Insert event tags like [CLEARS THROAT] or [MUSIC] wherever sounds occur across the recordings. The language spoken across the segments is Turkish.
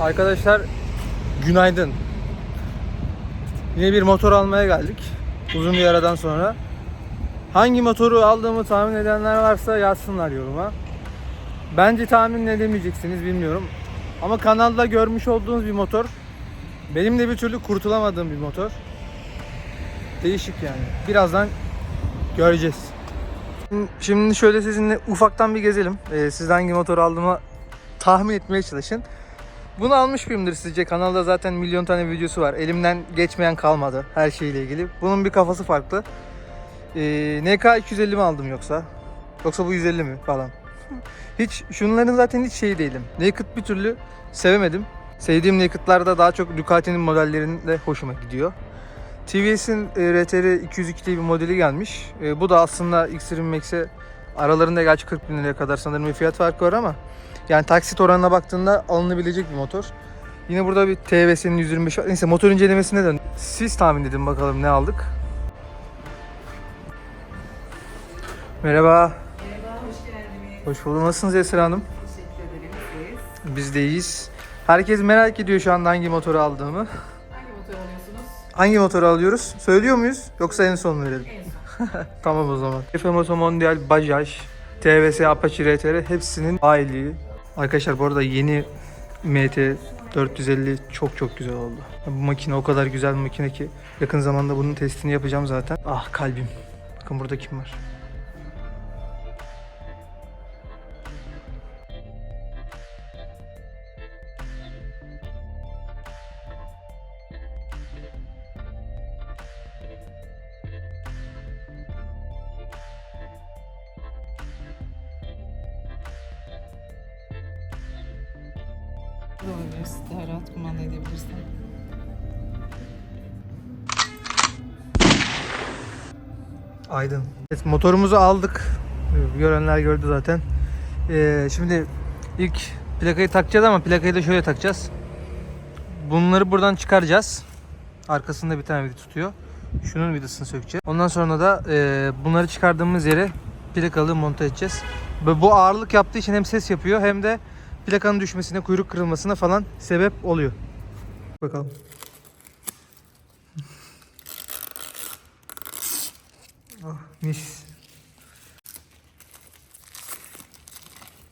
Arkadaşlar günaydın. Yine bir motor almaya geldik. Uzun bir aradan sonra. Hangi motoru aldığımı tahmin edenler varsa yazsınlar yoruma. Bence tahmin edemeyeceksiniz bilmiyorum. Ama kanalda görmüş olduğunuz bir motor. Benim de bir türlü kurtulamadığım bir motor. Değişik yani. Birazdan göreceğiz. Şimdi şöyle sizinle ufaktan bir gezelim. Ee, siz hangi motor aldığımı tahmin etmeye çalışın. Bunu almış mıyımdır sizce? Kanalda zaten milyon tane videosu var. Elimden geçmeyen kalmadı her şeyle ilgili. Bunun bir kafası farklı. Ee, NK 250 mi aldım yoksa? Yoksa bu 150 mi falan? [LAUGHS] Hiç şunların zaten hiç şeyi değilim. Naked bir türlü sevemedim. Sevdiğim Naked'larda daha çok Ducati'nin modellerinde hoşuma gidiyor. TVS'in RTR 202 diye bir modeli gelmiş. E, bu da aslında X20 Max'e aralarında gerçi 40 bin liraya kadar sanırım bir fiyat farkı var ama yani taksit oranına baktığında alınabilecek bir motor. Yine burada bir TVS'nin 125 var. Neyse motor incelemesine dön. Siz tahmin edin bakalım ne aldık. Merhaba, Merhaba. hoş geldiniz. Hoş bulduk. Nasılsınız Esra Hanım? Teşekkür ederim. Siz Biz de iyiyiz. Herkes merak ediyor şu anda hangi motoru aldığımı. hangi motor alıyorsunuz? Hangi motoru alıyoruz? Söylüyor muyuz? Yoksa en son mu verelim? En son. [LAUGHS] Tamam o zaman. FM Otomondial, Bajaj, TVS, Apache RTR hepsinin aileliği. Arkadaşlar bu arada yeni MT 450 çok çok güzel oldu. Bu makine o kadar güzel bir makine ki yakın zamanda bunun testini yapacağım zaten. Ah kalbim. Bakın burada kim var? Olabiliriz. Daha rahat kumanda edebilirsin. Aydın. Evet, motorumuzu aldık. Görenler gördü zaten. Ee, şimdi ilk plakayı takacağız ama plakayı da şöyle takacağız. Bunları buradan çıkaracağız. Arkasında bir tane vida tutuyor. Şunun vidasını sökeceğiz. Ondan sonra da e, bunları çıkardığımız yere plakalı monte edeceğiz. Bu ağırlık yaptığı için hem ses yapıyor hem de plakanın düşmesine, kuyruk kırılmasına falan sebep oluyor. Bakalım. Ah, mis.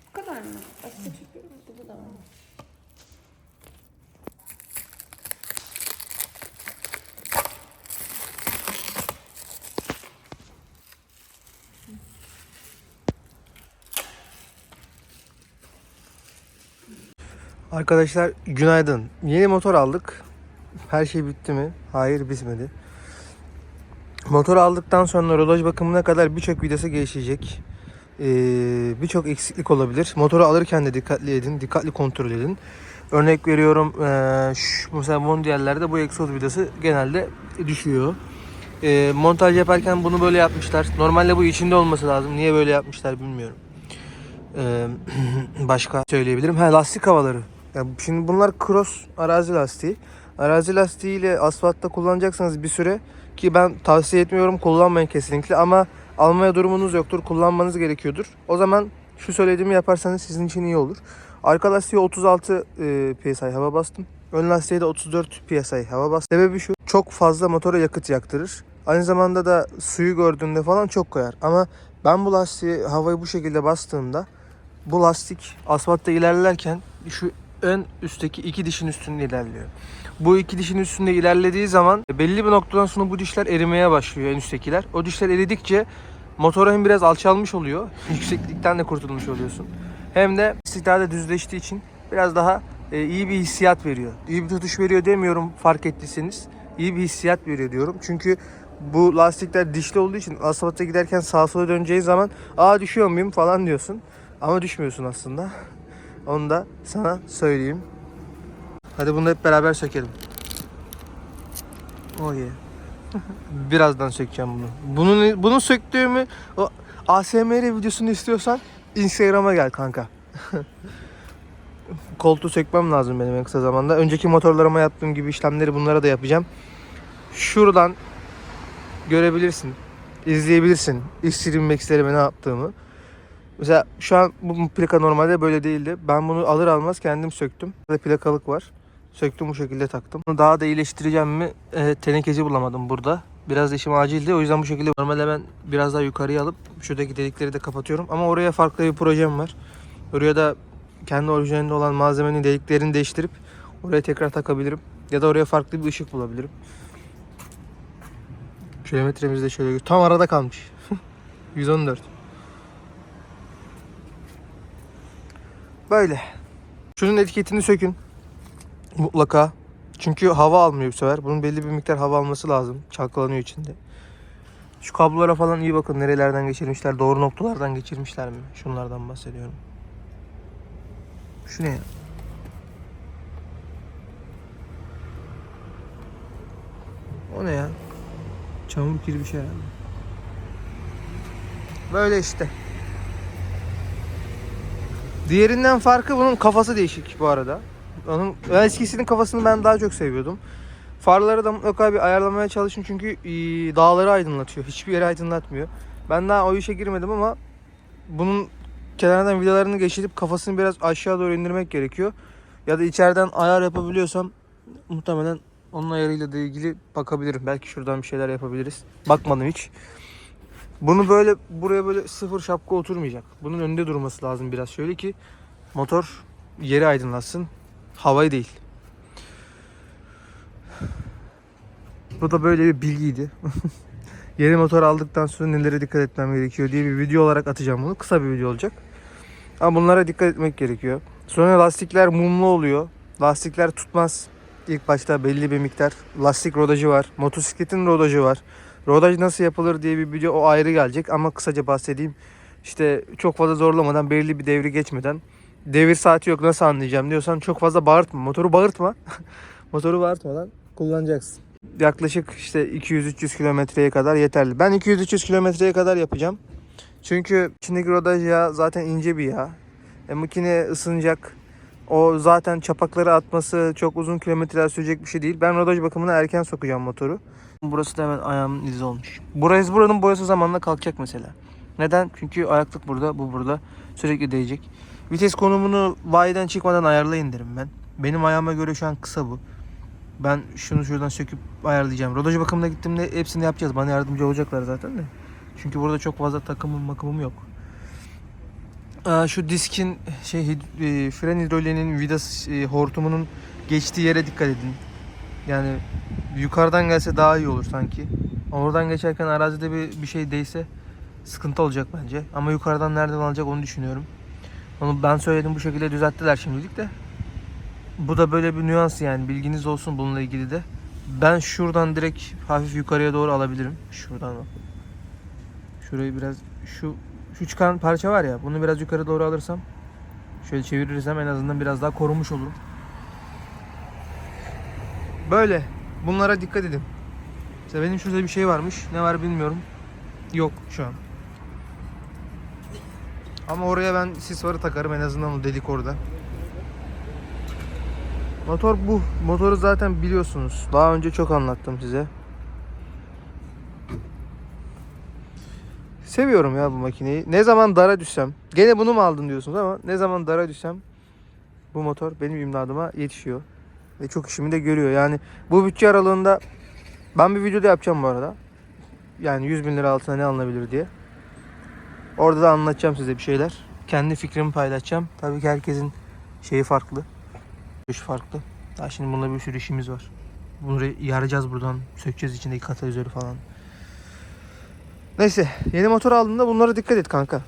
Bu kadar mı? Başka çünkü bu da var. Arkadaşlar günaydın. Yeni motor aldık. Her şey bitti mi? Hayır bitmedi. Motor aldıktan sonra rodaj bakımına kadar birçok vidası geçecek. Ee, birçok eksiklik olabilir. Motoru alırken de dikkatli edin, dikkatli kontrol edin. Örnek veriyorum ee, şu, mesela Mondial'lerde bu egzoz vidası genelde düşüyor. Ee, montaj yaparken bunu böyle yapmışlar. Normalde bu içinde olması lazım. Niye böyle yapmışlar bilmiyorum. Ee, [CLEARS THROAT] başka söyleyebilirim. Ha lastik havaları. Ya şimdi bunlar cross arazi lastiği. Arazi lastiği ile asfaltta kullanacaksanız bir süre ki ben tavsiye etmiyorum kullanmayın kesinlikle ama almaya durumunuz yoktur kullanmanız gerekiyordur. O zaman şu söylediğimi yaparsanız sizin için iyi olur. Arka lastiğe 36 e, PSI hava bastım. Ön lastiğe de 34 PSI hava bastım. Sebebi şu çok fazla motora yakıt yaktırır. Aynı zamanda da suyu gördüğünde falan çok koyar. Ama ben bu lastiği havayı bu şekilde bastığımda bu lastik asfaltta ilerlerken şu ön üstteki iki dişin üstünde ilerliyor. Bu iki dişin üstünde ilerlediği zaman belli bir noktadan sonra bu dişler erimeye başlıyor en üsttekiler. O dişler eridikçe motor hem biraz alçalmış oluyor. [LAUGHS] Yükseklikten de kurtulmuş oluyorsun. Hem de istiklade düzleştiği için biraz daha e, iyi bir hissiyat veriyor. İyi bir tutuş veriyor demiyorum fark ettiyseniz. İyi bir hissiyat veriyor diyorum. Çünkü bu lastikler dişli olduğu için asfaltta giderken sağa sola döneceğin zaman aa düşüyor muyum falan diyorsun. Ama düşmüyorsun aslında. Onu da sana söyleyeyim. Hadi bunu hep beraber sökelim. Oh yeah. [LAUGHS] Birazdan sökeceğim bunu. Bunun bunu söktüğümü o ASMR videosunu istiyorsan Instagram'a gel kanka. [LAUGHS] Koltuğu sökmem lazım benim en kısa zamanda. Önceki motorlarıma yaptığım gibi işlemleri bunlara da yapacağım. Şuradan görebilirsin, izleyebilirsin X20 Max'lerime ne yaptığımı. Mesela şu an bu plaka normalde böyle değildi. Ben bunu alır almaz kendim söktüm. Burada plakalık var. Söktüm bu şekilde taktım. Bunu daha da iyileştireceğim mi? E, tenekeci bulamadım burada. Biraz da işim acildi. O yüzden bu şekilde normalde ben biraz daha yukarıya alıp şuradaki delikleri de kapatıyorum. Ama oraya farklı bir projem var. Oraya da kendi orijinalinde olan malzemenin deliklerini değiştirip oraya tekrar takabilirim. Ya da oraya farklı bir ışık bulabilirim. Kilometremiz de şöyle tam arada kalmış. [LAUGHS] 114. Böyle. Şunun etiketini sökün. Mutlaka. Çünkü hava almıyor bu sefer. Bunun belli bir miktar hava alması lazım. Çalkalanıyor içinde. Şu kablolara falan iyi bakın. Nerelerden geçirmişler. Doğru noktalardan geçirmişler mi? Şunlardan bahsediyorum. Şu ne ya? O ne ya? Çamur kiri bir şey herhalde. Böyle işte. Diğerinden farkı bunun kafası değişik bu arada. Onun eskisinin kafasını ben daha çok seviyordum. Farları da mutlaka bir ayarlamaya çalışın çünkü e, dağları aydınlatıyor. Hiçbir yeri aydınlatmıyor. Ben daha o işe girmedim ama bunun kenardan vidalarını geçirip kafasını biraz aşağı doğru indirmek gerekiyor. Ya da içeriden ayar yapabiliyorsam muhtemelen onun ayarıyla da ilgili bakabilirim. Belki şuradan bir şeyler yapabiliriz. Bakmadım hiç. Bunu böyle buraya böyle sıfır şapka oturmayacak. Bunun önünde durması lazım biraz şöyle ki motor yeri aydınlatsın. Havayı değil. Bu da böyle bir bilgiydi. [LAUGHS] Yeni motor aldıktan sonra nelere dikkat etmem gerekiyor diye bir video olarak atacağım bunu. Kısa bir video olacak. Ama bunlara dikkat etmek gerekiyor. Sonra lastikler mumlu oluyor. Lastikler tutmaz. İlk başta belli bir miktar lastik rodajı var. Motosikletin rodajı var. Rodaj nasıl yapılır diye bir video o ayrı gelecek ama kısaca bahsedeyim. İşte çok fazla zorlamadan belli bir devri geçmeden devir saati yok nasıl anlayacağım diyorsan çok fazla bağırtma. Motoru bağırtma. [LAUGHS] Motoru bağırtmadan kullanacaksın. Yaklaşık işte 200-300 kilometreye kadar yeterli. Ben 200-300 kilometreye kadar yapacağım. Çünkü içindeki rodaj yağı zaten ince bir yağ. E, makine ısınacak. O zaten çapakları atması çok uzun kilometreler sürecek bir şey değil. Ben rodaj bakımına erken sokacağım motoru. Burası da hemen ayağımın izi olmuş. Burası buranın boyası zamanla kalkacak mesela. Neden? Çünkü ayaklık burada, bu burada. Sürekli değecek. Vites konumunu bayiden çıkmadan ayarlayın derim ben. Benim ayağıma göre şu an kısa bu. Ben şunu şuradan söküp ayarlayacağım. Rodaj bakımına gittiğimde hepsini yapacağız. Bana yardımcı olacaklar zaten de. Çünkü burada çok fazla takımım makımım yok. Aa, şu diskin şey e, fren hidroliğinin vidas e, hortumunun geçtiği yere dikkat edin. Yani yukarıdan gelse daha iyi olur sanki. Oradan geçerken arazide bir, bir şey değse sıkıntı olacak bence. Ama yukarıdan nereden alacak onu düşünüyorum. Onu ben söyledim bu şekilde düzelttiler şimdilik de. Bu da böyle bir nüans yani bilginiz olsun bununla ilgili de. Ben şuradan direkt hafif yukarıya doğru alabilirim. Şuradan. Şurayı biraz şu şu çıkan parça var ya bunu biraz yukarı doğru alırsam şöyle çevirirsem en azından biraz daha korunmuş olurum. Böyle. Bunlara dikkat edin. İşte benim şurada bir şey varmış. Ne var bilmiyorum. Yok şu an. Ama oraya ben sis varı takarım en azından o delik orada. Motor bu. Motoru zaten biliyorsunuz. Daha önce çok anlattım size. Seviyorum ya bu makineyi. Ne zaman dara düşsem. Gene bunu mu aldın diyorsunuz ama ne zaman dara düşsem bu motor benim imdadıma yetişiyor. Ve çok işimi de görüyor. Yani bu bütçe aralığında ben bir videoda yapacağım bu arada. Yani 100 bin lira altına ne alınabilir diye. Orada da anlatacağım size bir şeyler. Kendi fikrimi paylaşacağım. Tabii ki herkesin şeyi farklı. Görüşü farklı. Daha şimdi bununla bir sürü işimiz var. Bunu yaracağız buradan. Sökeceğiz içindeki katalizörü falan. Neyse yeni motor aldığında bunlara dikkat et kanka.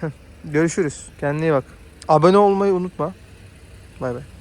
[LAUGHS] Görüşürüz. Kendine iyi bak. Abone olmayı unutma. Bay bay.